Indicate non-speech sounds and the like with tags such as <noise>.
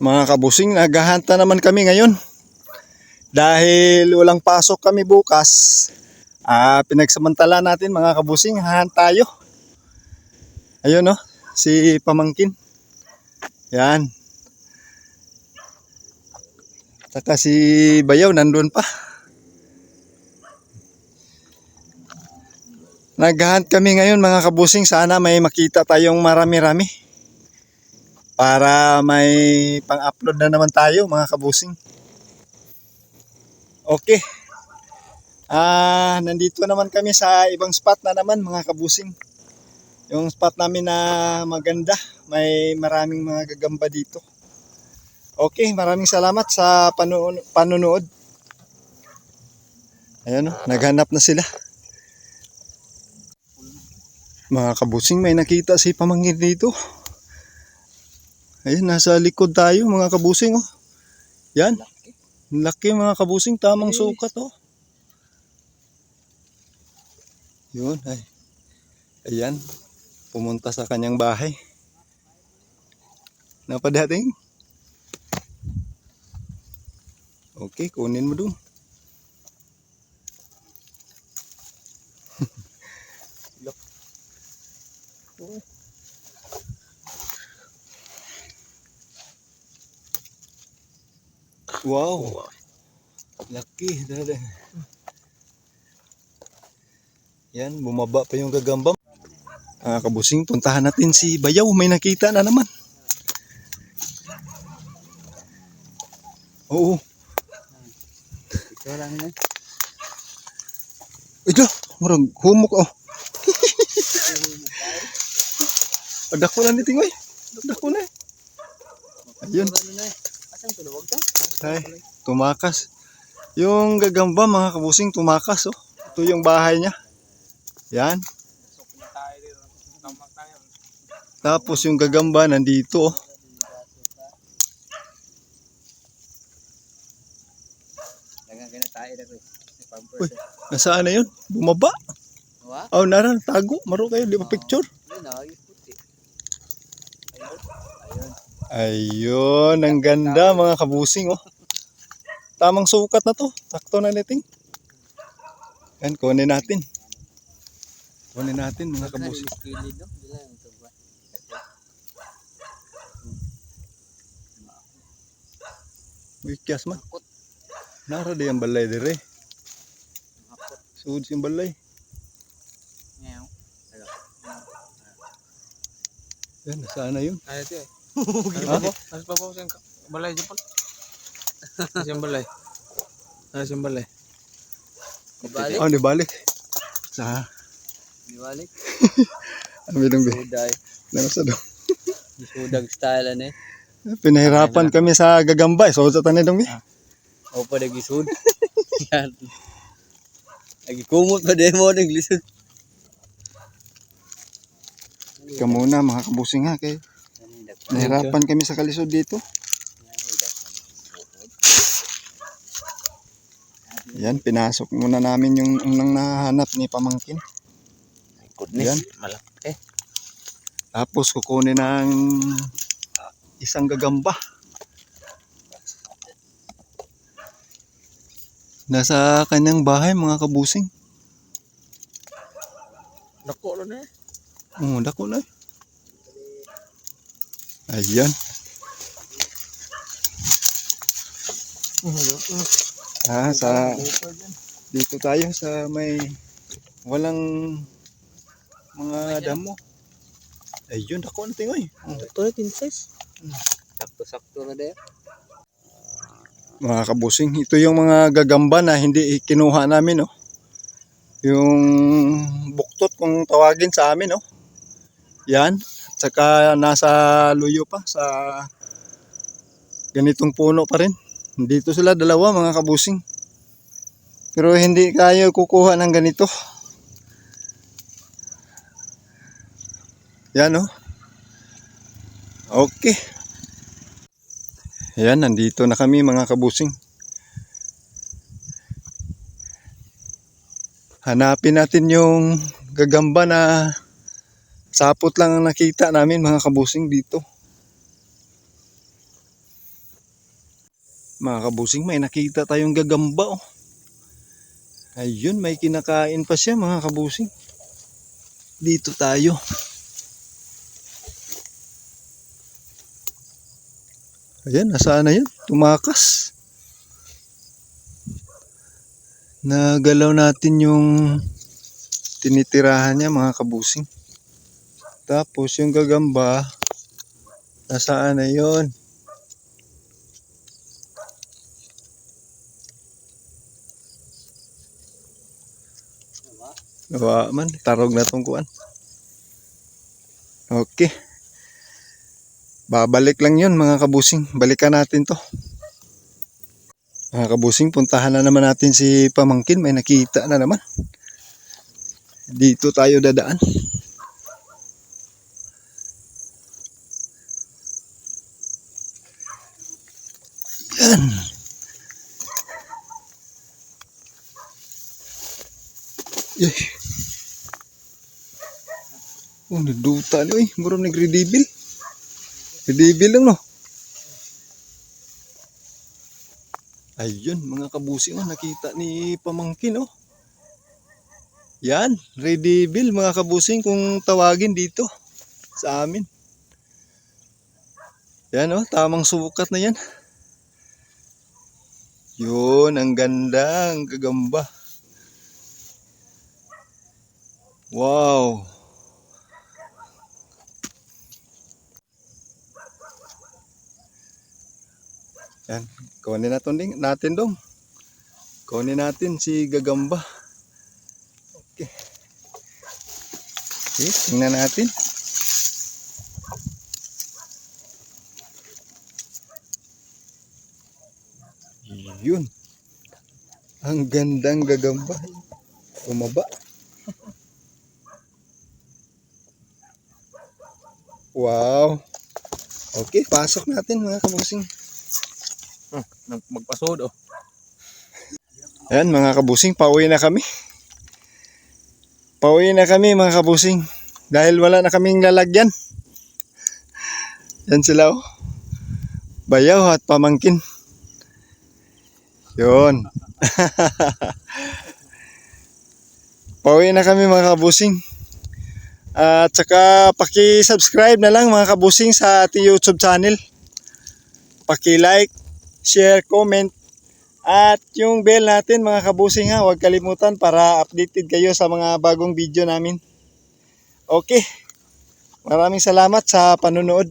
Mga kabusing, naghahanta naman kami ngayon. Dahil walang pasok kami bukas, ah, pinagsamantala natin mga kabusing, hahan tayo. Ayun no, si Pamangkin. Yan. Saka si Bayaw nandun pa. Naghahunt kami ngayon mga kabusing, sana may makita tayong marami-rami para may pang-upload na naman tayo mga kabusing. Okay. Ah, nandito naman kami sa ibang spot na naman mga kabusing. Yung spot namin na maganda, may maraming mga gagamba dito. Okay, maraming salamat sa panu panunood. Ayan o, naghanap na sila. Mga kabusing, may nakita si pamangkin dito. Ayun, nasa likod tayo mga kabusing oh. Yan. Laki mga kabusing, tamang sukat oh. Yun, ay. Ayan. Pumunta sa kanyang bahay. Napadating? Okay, kunin mo dun. Wow. Laki. Dada. Yan, bumaba pa yung gagamba. Ah, kabusing, puntahan natin si Bayaw. May nakita na naman. Oo. Ito lang na. Ito, murag humok oh. Pagdako lang ni Tingoy. Pagdako na. eh. Ayun. Na eh. Asan tulawag to? Ay, tumakas. Yung gagamba mga kabusing tumakas oh. Ito yung bahay niya. Yan. Tapos yung gagamba nandito oh. Uy. Nasaan na yun? Bumaba. Oh, naran, tago. Maro kayo, di ba picture? Ah. Ayun. Ayun, ang ganda mga kabusing oh. Tamang sukat na to. Sakto na niting. Yan, kunin natin. Kunin natin mga. Uy, kiyas man. Nara di ang balay dire. Suod siyang balay. Yan, nasaan na yun? Ay, ito eh. Ha? Nasa pa po balay dyan po. Siyang balay. Nasa siyang balay. Ibalik. Oh, di balik. Sa, Ibalik. ami dong be. Suday. Sudag style ano eh. Pinahirapan kami sa gagamba. eh. So, sa tanay dong be. O pa nagisud. <laughs> Yan. Lagi kumot pa din mo naglisod. Ika muna mga kabusing ha. Kay nahirapan kami sa kalisod dito. Yan, pinasok muna namin yung unang nahanap ni Pamangkin. Yan. Malaki. Tapos kukunin ng isang gagamba. Nasa kanyang bahay mga kabusing. Dako lang eh. Oh, dako na. eh. Ayan. Ah, sa dito tayo sa may walang mga damo. Ayun, dako na tingoy. Oh. Ito eh, tinses. Sakto-sakto na din. mga kabusing. Ito yung mga gagamba na hindi kinuha namin, no? Yung buktot kung tawagin sa amin, no? Yan. Tsaka nasa luyo pa sa ganitong puno pa rin. Dito sila dalawa, mga kabusing. Pero hindi kayo kukuha ng ganito. Yan, no? Okay. Ayan, nandito na kami mga kabusing. Hanapin natin yung gagamba na sapot lang ang nakita namin mga kabusing dito. Mga kabusing, may nakita tayong gagamba oh. Ayun, may kinakain pa siya mga kabusing. Dito tayo. Ayan, nasaan na yun? Tumakas. Nagalaw natin yung tinitirahan niya mga kabusing. Tapos yung gagamba, nasaan na yun? Nawa man, tarog na tong kuan. Okay. Babalik lang yun mga kabusing. Balikan natin to. Mga kabusing, puntahan na naman natin si Pamangkin. May nakita na naman. Dito tayo dadaan. Yan. Yay. Oh, naduta ni. Uy, muro nagre-reveal. Reveal lang, no? Ayun, mga kabusi, oh, nakita ni Pamangkin, oh. Yan, redeemable mga kabusing kung tawagin dito sa amin. Yan oh, tamang sukat na yan. Yun, ang ganda, ang gagamba. Wow. Yan, kunin natin, ding, natin dong. Kunin natin si gagamba. Okay. Okay, tingnan natin. Yun. Ang gandang gagamba. Umaba. Wow. Okay, pasok natin mga kabusing. Nag- Magpasod oh. Ayan mga kabusing, pauwi na kami. Pauwi na kami mga kabusing. Dahil wala na kaming lalagyan. Yan sila oh. Bayaw at pamangkin. Yun. <laughs> pauwi na kami mga kabusing. At saka paki-subscribe na lang mga kabusing sa ating YouTube channel. Paki-like, share, comment at yung bell natin mga kabusing ha, huwag kalimutan para updated kayo sa mga bagong video namin. Okay. Maraming salamat sa panonood.